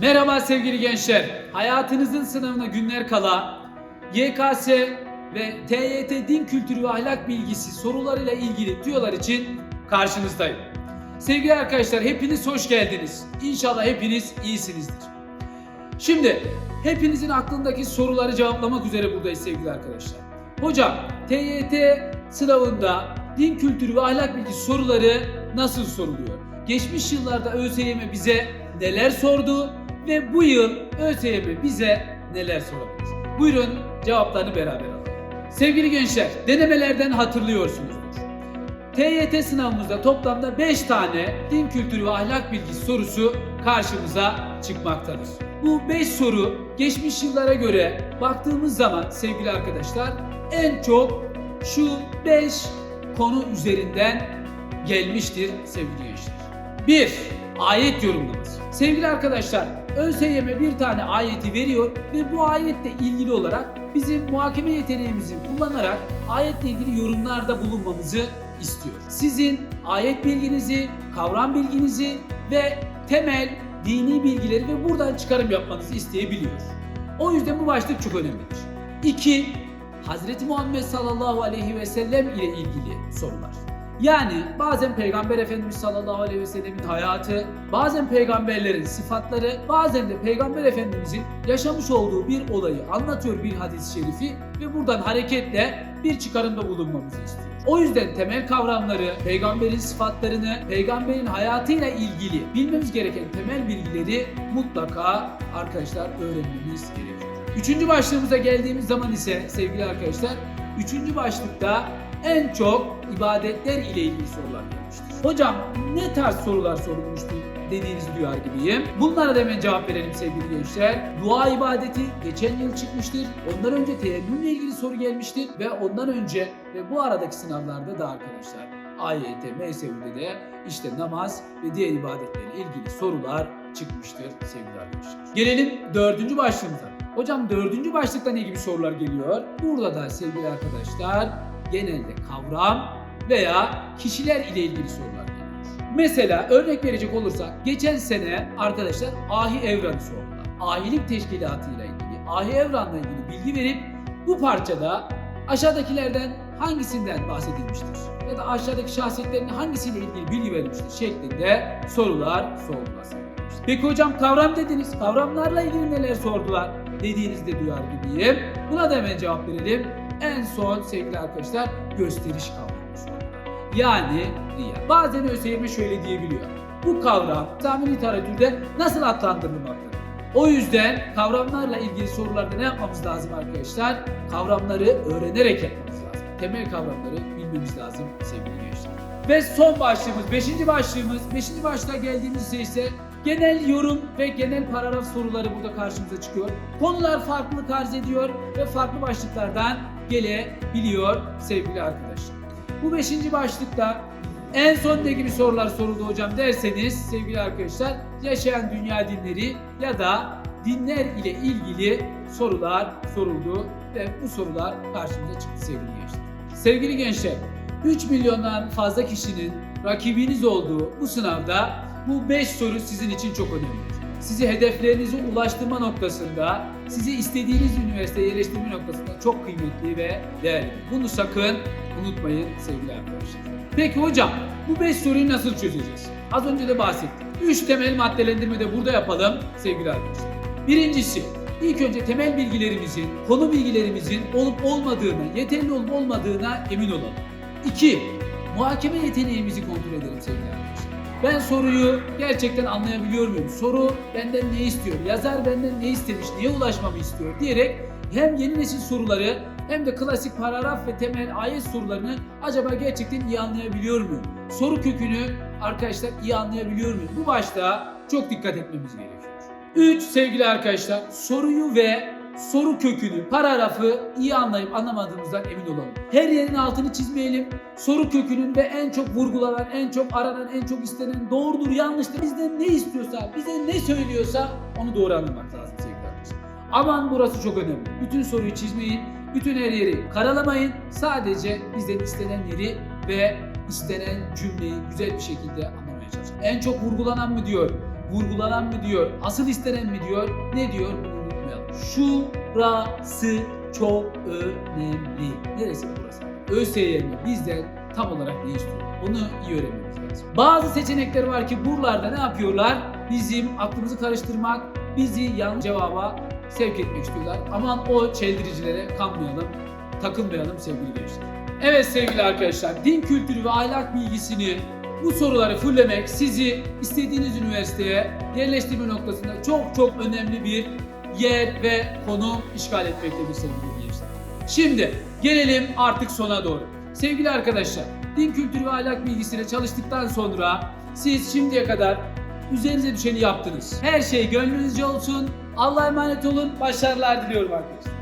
Merhaba sevgili gençler. Hayatınızın sınavına günler kala YKS ve TYT din kültürü ve ahlak bilgisi sorularıyla ilgili tüyolar için karşınızdayım. Sevgili arkadaşlar hepiniz hoş geldiniz. İnşallah hepiniz iyisinizdir. Şimdi hepinizin aklındaki soruları cevaplamak üzere buradayız sevgili arkadaşlar. Hocam TYT sınavında din kültürü ve ahlak bilgisi soruları nasıl soruluyor? Geçmiş yıllarda ÖSYM bize neler sordu ve bu yıl ÖSYM bize neler sorabilir? Buyurun cevaplarını beraber alalım. Sevgili gençler, denemelerden hatırlıyorsunuzdur. TYT sınavımızda toplamda 5 tane din kültürü ve ahlak bilgisi sorusu karşımıza çıkmaktadır. Bu 5 soru geçmiş yıllara göre baktığımız zaman sevgili arkadaşlar en çok şu 5 konu üzerinden gelmiştir sevgili gençler. 1. Ayet yorumlaması. Sevgili arkadaşlar, ÖSYM bir tane ayeti veriyor ve bu ayetle ilgili olarak bizim muhakeme yeteneğimizi kullanarak ayetle ilgili yorumlarda bulunmamızı istiyor. Sizin ayet bilginizi, kavram bilginizi ve temel dini bilgileri ve buradan çıkarım yapmanızı isteyebiliyor. O yüzden bu başlık çok önemlidir. 2. Hazreti Muhammed sallallahu aleyhi ve sellem ile ilgili sorular. Yani bazen Peygamber Efendimiz sallallahu aleyhi ve sellemin hayatı, bazen peygamberlerin sıfatları, bazen de Peygamber Efendimizin yaşamış olduğu bir olayı anlatıyor bir hadis-i şerifi ve buradan hareketle bir çıkarımda bulunmamızı istiyor. O yüzden temel kavramları, peygamberin sıfatlarını, peygamberin hayatıyla ilgili bilmemiz gereken temel bilgileri mutlaka arkadaşlar öğrenmemiz gerekiyor. Üçüncü başlığımıza geldiğimiz zaman ise sevgili arkadaşlar, üçüncü başlıkta en çok ibadetler ile ilgili sorular gelmiştir. Hocam ne tarz sorular sorulmuştu dediğinizi duyar gibiyim. Bunlara da hemen cevap verelim sevgili gençler. Dua ibadeti geçen yıl çıkmıştır. Ondan önce teyemmümle ilgili soru gelmiştir. Ve ondan önce ve bu aradaki sınavlarda da arkadaşlar AYT, MSU'de de işte namaz ve diğer ibadetlerle ilgili sorular çıkmıştır sevgili arkadaşlar. Gelelim dördüncü başlığımıza. Hocam dördüncü başlıkta ne gibi sorular geliyor? Burada da sevgili arkadaşlar genelde kavram veya kişiler ile ilgili sorular geliyor. Mesela örnek verecek olursak geçen sene arkadaşlar Ahi Evran'ı sordular. Ahilik teşkilatı ile ilgili, Ahi Evran'la ilgili bilgi verip bu parçada aşağıdakilerden hangisinden bahsedilmiştir? Ya da aşağıdaki şahsiyetlerin hangisiyle ilgili bilgi verilmiştir şeklinde sorular sordular. Peki hocam kavram dediniz. Kavramlarla ilgili neler sordular dediğinizde duyar gibiyim. Buna da hemen cevap verelim. En son sevgili arkadaşlar gösteriş kavramı. Yani riya. Bazen ÖSYM şöyle diyebiliyor. Bu kavram İslami literatürde nasıl adlandırılmaktadır? O yüzden kavramlarla ilgili sorularda ne yapmamız lazım arkadaşlar? Kavramları öğrenerek yapmamız lazım. Temel kavramları bilmemiz lazım sevgili gençler. Ve son başlığımız, beşinci başlığımız, beşinci başlığa geldiğimizde ise genel yorum ve genel paragraf soruları burada karşımıza çıkıyor. Konular farklılık arz ediyor ve farklı başlıklardan gelebiliyor sevgili arkadaşlar. Bu beşinci başlıkta en son ne gibi sorular soruldu hocam derseniz sevgili arkadaşlar yaşayan dünya dinleri ya da dinler ile ilgili sorular soruldu ve bu sorular karşımıza çıktı sevgili gençler. Sevgili gençler 3 milyondan fazla kişinin rakibiniz olduğu bu sınavda bu 5 soru sizin için çok önemli. Sizi hedeflerinize ulaştırma noktasında, sizi istediğiniz üniversiteye yerleştirme noktasında çok kıymetli ve değerli. Bunu sakın unutmayın sevgili arkadaşlar. Peki hocam bu 5 soruyu nasıl çözeceğiz? Az önce de bahsettik. 3 temel maddelendirme de burada yapalım sevgili arkadaşlar. Birincisi ilk önce temel bilgilerimizin, konu bilgilerimizin olup olmadığını, yeterli olup olmadığına emin olalım. 2. Muhakeme yeteneğimizi kontrol edelim sevgili arkadaşlar. Ben soruyu gerçekten anlayabiliyor muyum? Soru benden ne istiyor? Yazar benden ne istemiş? Niye ulaşmamı istiyor? Diyerek hem yeni nesil soruları hem de klasik paragraf ve temel ayet sorularını acaba gerçekten iyi anlayabiliyor muyum? Soru kökünü arkadaşlar iyi anlayabiliyor muyum? Bu başta çok dikkat etmemiz gerekiyor. 3 sevgili arkadaşlar soruyu ve soru kökünü, paragrafı iyi anlayıp anlamadığımızdan emin olalım. Her yerin altını çizmeyelim. Soru kökünün ve en çok vurgulanan, en çok aranan, en çok istenen doğrudur, yanlıştır. Bizden ne istiyorsa, bize ne söylüyorsa onu doğru anlamak lazım sevgili arkadaşlar. Aman burası çok önemli. Bütün soruyu çizmeyin, bütün her yeri karalamayın. Sadece bizden istenen yeri ve istenen cümleyi güzel bir şekilde anlamaya çalışın. En çok vurgulanan mı diyor? vurgulanan mı diyor, asıl istenen mi diyor, ne diyor unutmayalım. Şurası çok önemli. Neresi burası? ÖSYM bizden tam olarak ne istiyor? Onu iyi öğrenmemiz lazım. Bazı seçenekler var ki buralarda ne yapıyorlar? Bizim aklımızı karıştırmak, bizi yanlış cevaba sevk etmek istiyorlar. Aman o çeldiricilere kanmayalım, takılmayalım sevgili gençler. Evet sevgili arkadaşlar, din kültürü ve ahlak bilgisini bu soruları fullemek sizi istediğiniz üniversiteye yerleştirme noktasında çok çok önemli bir yer ve konum işgal etmektedir sevgili gençler. Şimdi gelelim artık sona doğru. Sevgili arkadaşlar, din kültürü ve ahlak bilgisiyle çalıştıktan sonra siz şimdiye kadar üzerinize düşeni yaptınız. Her şey gönlünüzce olsun. Allah'a emanet olun. Başarılar diliyorum arkadaşlar.